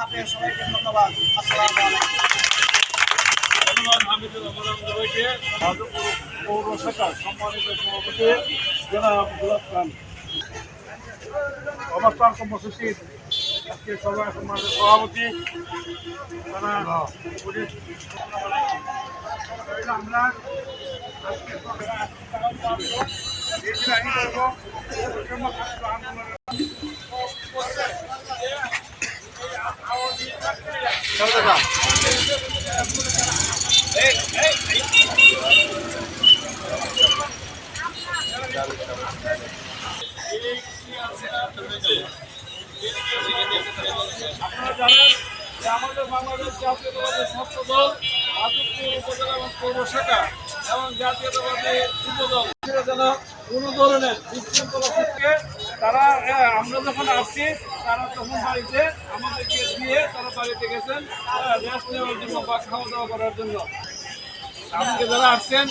হাফেজ সবাইকে ধন্যবাদ। আসসালামু আলাইকুম। ধন্যবাদ, হামিদুল রহমান সবাইকে মাধবপুর পৌর শাখার সম্মানিত সভাপতি, জনাব গুলাব খান। অবস্থান কর্মসূচির আজকে সভা সম্মানিত সভাপতি আমরা আজকে আপনারা জানেন যে আমাদের বাংলাদেশ জাতীয়তাবাদী ছাত্র দল মাধবপুর উপজেলা এবং পৌর শাখা এবং জাতীয়তাবাদী যেন কোনো ধরনের বিশৃঙ্খলা তারা আমরা যখন আসছি তারা তখন বাড়িতে আমাদেরকে দিয়ে তারা বাড়িতে গেছেন রেস্ট নেওয়ার জন্য বা খাওয়া দাওয়া করার জন্য। আজকে যারা আসছেন